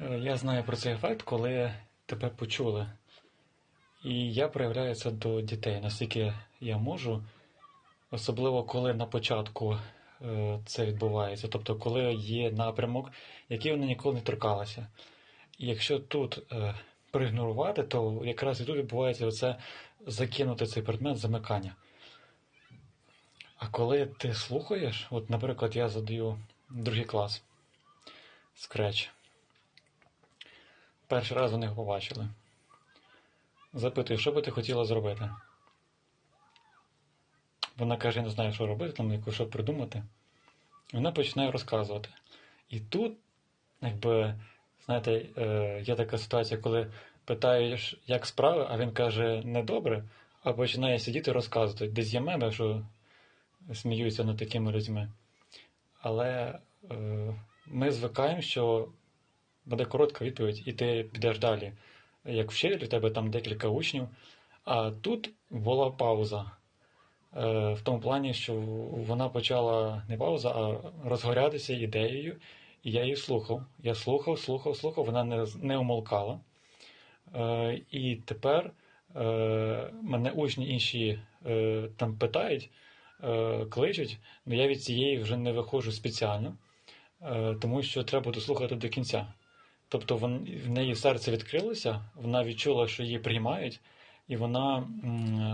Е, Я знаю про цей ефект, коли тебе почули. І я проявляю це до дітей, наскільки я можу, особливо коли на початку е, це відбувається, тобто коли є напрямок, який вони ніколи не торкалися. І якщо тут е, проігнорувати, то якраз і тут відбувається оце закинути цей предмет замикання. А коли ти слухаєш, от, наприклад, я задаю другий клас скреч. Перший раз вони його побачили. Запитую, що би ти хотіла зробити? Вона каже, я не знаю, що робити, там яку що придумати. І вона починає розказувати. І тут, якби, знаєте, е, є така ситуація, коли питаєш, як справи, а він каже недобре, а починає сидіти і розказувати. Десь є меми, що сміються над такими людьми. Але е, ми звикаємо, що буде коротка відповідь, і ти підеш далі. Як вчитель, у тебе там декілька учнів. А тут була пауза. Е, в тому плані, що вона почала не пауза, а розгорятися ідеєю, і я її слухав. Я слухав, слухав, слухав, вона не, не умолкала. Е, і тепер е, мене учні інші там питають, кличуть, але я від цієї вже не виходжу спеціально, тому що треба дослухати до кінця. Тобто в неї серце відкрилося, вона відчула, що її приймають, і вона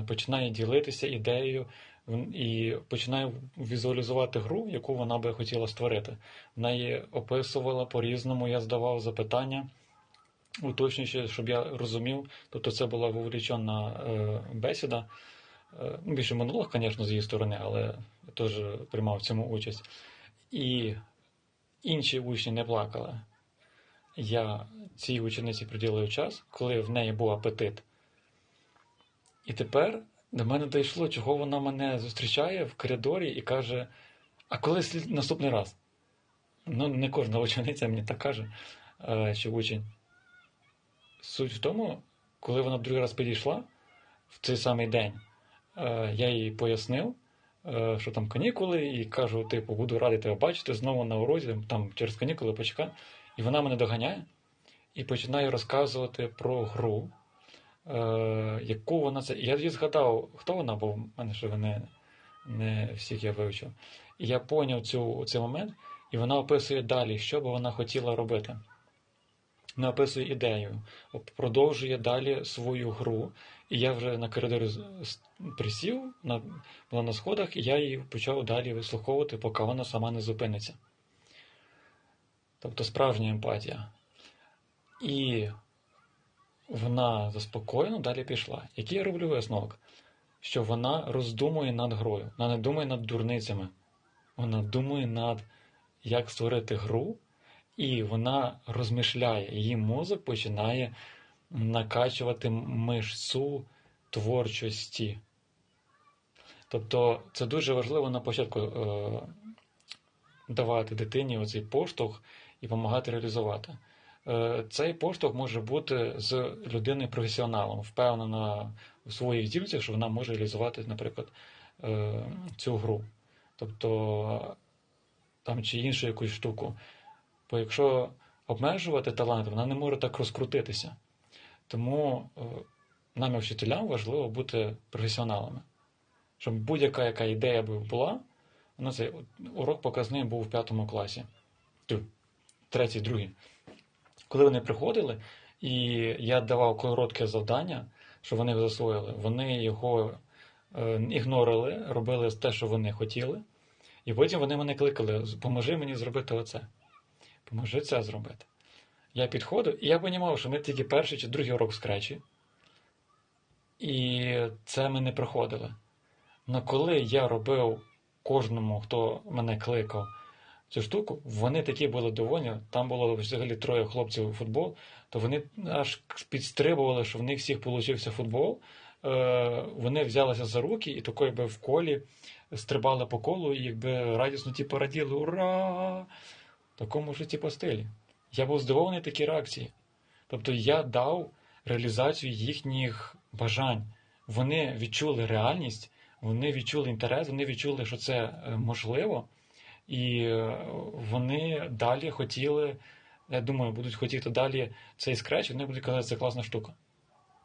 починає ділитися ідеєю і починає візуалізувати гру, яку вона би хотіла створити. Вона її описувала по-різному, я здавав запитання, уточнюючи, щоб я розумів. Тобто це була вовлічена е, бесіда. Е, ну, більше монолог, звісно, з її сторони, але я теж приймав в цьому участь. І інші учні не плакали. Я цій учениці приділив час, коли в неї був апетит. І тепер до мене дійшло, чого вона мене зустрічає в коридорі і каже: А коли слід наступний раз? Ну, не кожна учениця мені так каже, е, чи учень. Суть в тому, коли вона другий раз підійшла в цей самий день, е, я їй пояснив, е, що там канікули, і кажу, типу, буду радий тебе бачити знову на урозі, там через канікули почекай. І вона мене доганяє і починає розказувати про гру, е, яку вона це. Я тоді згадав, хто вона, бо в мене ще не, не всіх я вивчив. І я поняв цю, цей момент, і вона описує далі, що би вона хотіла робити. Вона описує ідею, продовжує далі свою гру. І я вже на коридорі присів, на, була на сходах, і я її почав далі вислуховувати, поки вона сама не зупиниться. Тобто справжня емпатія. І вона заспокоєно далі пішла. Який я роблю висновок? Що вона роздумує над грою, вона не думає над дурницями, вона думає над як створити гру, і вона розмишляє. Її мозок починає накачувати мишцю творчості. Тобто це дуже важливо на початку е, давати дитині оцей поштовх і допомагати реалізувати. Е, Цей поштовх може бути з людиною професіоналом, впевнена у своїх здібностях, що вона може реалізувати, наприклад, е, цю гру. Тобто там чи іншу якусь штуку. Бо якщо обмежувати талант, вона не може так розкрутитися. Тому е, нам, вчителям, важливо бути професіоналами. Щоб будь-яка яка ідея була, вона цей урок показний був в п'ятому класі, третій, другий. Коли вони приходили, і я давав коротке завдання, що вони засвоїли, вони його е, ігнорили, робили те, що вони хотіли. І потім вони мене кликали: поможи мені зробити оце. Поможи це зробити. Я підходив, і я розумів, що ми тільки перший чи другий урок скречі. І це ми не проходили. Але коли я робив кожному, хто мене кликав цю штуку, вони такі були довольні. Там було взагалі троє хлопців у футбол, то вони аж підстрибували, що в них всіх получився футбол. Е, Вони взялися за руки і такою би в колі стрибали по колу, і якби радісно типу, раділи Ура! Такому ж типу стилі. Я був здивований такій реакції. Тобто я дав реалізацію їхніх бажань. Вони відчули реальність, вони відчули інтерес, вони відчули, що це е, можливо, і е, вони далі хотіли я думаю, будуть хотіти далі цей скреч, вони будуть казати, це класна штука.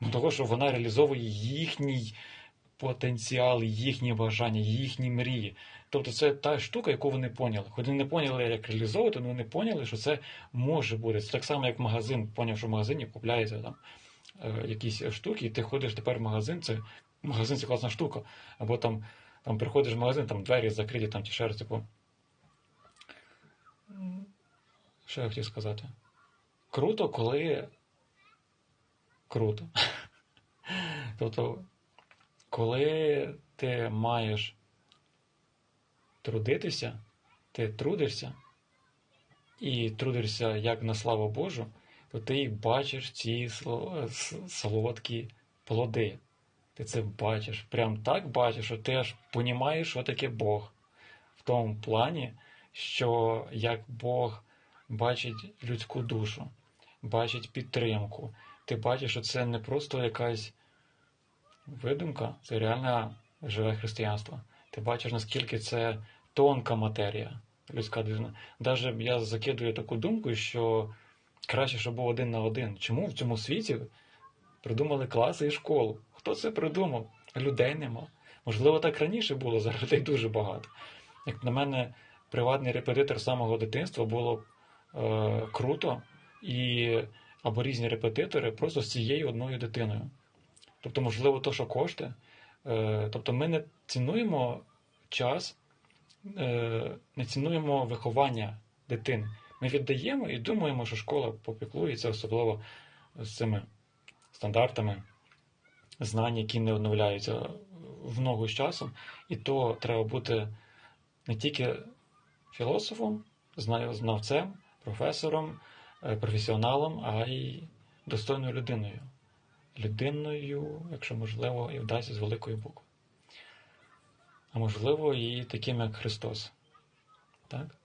Ну, того, що вона реалізовує їхній потенціал, їхні бажання, їхні мрії. Тобто це та штука, яку вони поняли. Хоч вони не поняли, як реалізовувати, але вони поняли, що це може бути. Це так само, як магазин, поняв, що в магазині купляється там е, якісь штуки, і ти ходиш тепер в магазин, це магазин це класна штука. Або там, там приходиш в магазин, там двері закриті, там ті шери, типу. Що я хотів сказати? Круто, коли. Круто. Тобто, коли ти маєш трудитися, ти трудишся і трудишся як на славу Божу, то ти і бачиш ці солодкі плоди. Ти це бачиш, прям так бачиш, що ти аж понімаєш, що таке Бог. В тому плані, що як Бог бачить людську душу, бачить підтримку, ти бачиш, що це не просто якась видумка, це реальне живе християнство. Ти бачиш, наскільки це тонка матерія, людська дитина. Навіть я закидую таку думку, що краще, щоб був один на один. Чому в цьому світі придумали класи і школу? Хто це придумав? Людей нема. Можливо, так раніше було, зараз людей дуже багато. Як на мене, приватний репетитор з самого дитинства було е, круто, і або різні репетитори просто з цією одною дитиною. Тобто, можливо, то, що коштує. Е, тобто, ми не цінуємо час, е, не цінуємо виховання дитини. Ми віддаємо і думаємо, що школа попіклується, особливо з цими стандартами знань, які не оновляються в ногу з часом. І то треба бути не тільки філософом, зна- знавцем, професором, е, професіоналом, а й достойною людиною. Людиною, якщо можливо, і вдасться з великої букви. А можливо, і таким, як Христос. Так?